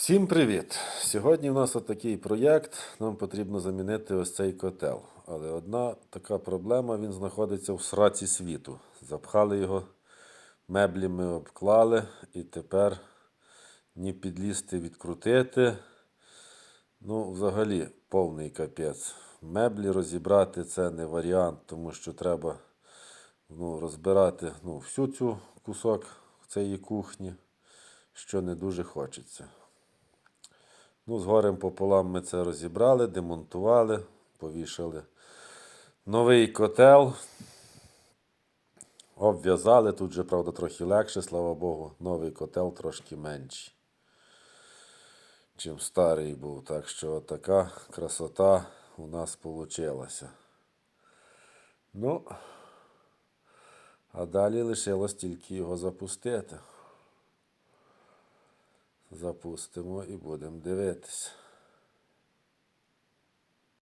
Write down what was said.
Всім привіт! Сьогодні в нас отакий проєкт. Нам потрібно замінити ось цей котел. Але одна така проблема, він знаходиться в сраці світу. Запхали його, меблі ми обклали і тепер ні підлізти відкрутити. Ну, взагалі, повний капець. Меблі розібрати це не варіант, тому що треба ну, розбирати ну, всю цю кусок цієї кухні, що не дуже хочеться. Ну, з горем пополам ми це розібрали, демонтували, повішали новий котел. Обв'язали. Тут же, правда, трохи легше, слава Богу, новий котел трошки менший, чим старий був. Так що така красота у нас вийшла. Ну, а далі лишилось тільки його запустити. Запустимо і будемо дивитися.